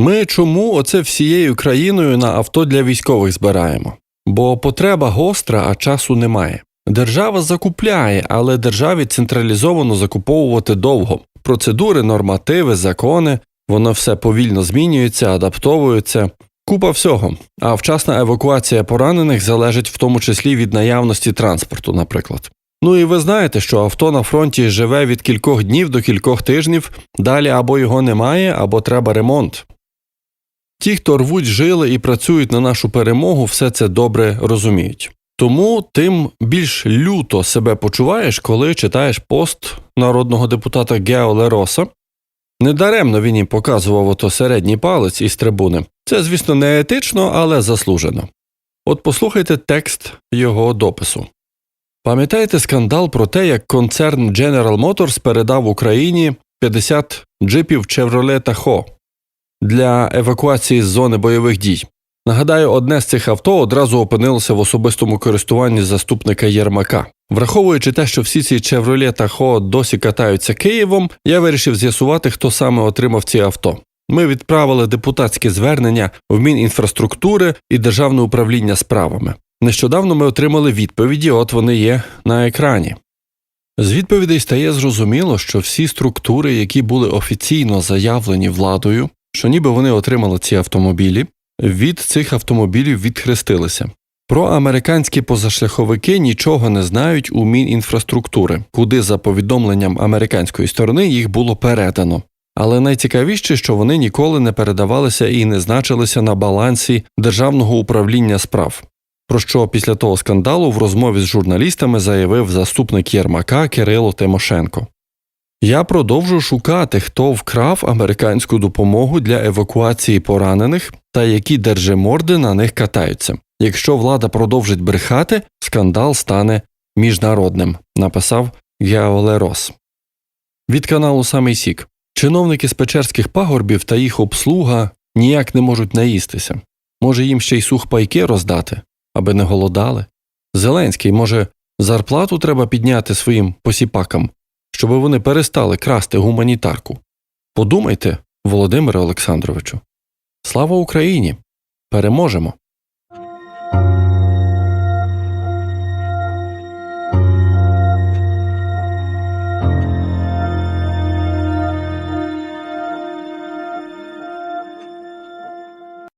Ми чому оце всією країною на авто для військових збираємо? Бо потреба гостра, а часу немає. Держава закупляє, але державі централізовано закуповувати довго. Процедури, нормативи, закони, воно все повільно змінюється, адаптовується. Купа всього. А вчасна евакуація поранених залежить в тому числі від наявності транспорту, наприклад. Ну і ви знаєте, що авто на фронті живе від кількох днів до кількох тижнів, далі або його немає, або треба ремонт. Ті, хто рвуть жили і працюють на нашу перемогу, все це добре розуміють. Тому тим більш люто себе почуваєш, коли читаєш пост народного депутата Гео Лероса. Недаремно він їм показував ото середній палець із трибуни. Це, звісно, не етично, але заслужено. От послухайте текст його допису. Пам'ятаєте скандал про те, як концерн General Motors передав Україні 50 джипів Chevrolet Tahoe для евакуації з зони бойових дій? Нагадаю, одне з цих авто одразу опинилося в особистому користуванні заступника Єрмака. Враховуючи те, що всі ці Chevrolet Tahoe досі катаються Києвом, я вирішив з'ясувати, хто саме отримав ці авто. Ми відправили депутатське звернення в Мінінфраструктури і Державне управління справами. Нещодавно ми отримали відповіді, от вони є на екрані. З відповідей стає зрозуміло, що всі структури, які були офіційно заявлені владою, що ніби вони отримали ці автомобілі, від цих автомобілів відхрестилися. Про американські позашляховики нічого не знають у Мінінфраструктури, куди за повідомленням американської сторони їх було передано. Але найцікавіше, що вони ніколи не передавалися і не значилися на балансі Державного управління справ. Про що після того скандалу в розмові з журналістами заявив заступник Єрмака Кирило Тимошенко. Я продовжу шукати, хто вкрав американську допомогу для евакуації поранених та які держиморди на них катаються. Якщо влада продовжить брехати, скандал стане міжнародним, написав Геолерос. Від каналу Самий Сік. Чиновники з Печерських пагорбів та їх обслуга ніяк не можуть наїстися. Може, їм ще й сухпайки роздати, аби не голодали. Зеленський, може, зарплату треба підняти своїм посіпакам, щоб вони перестали красти гуманітарку. Подумайте, Володимире Олександровичу. Слава Україні! Переможемо!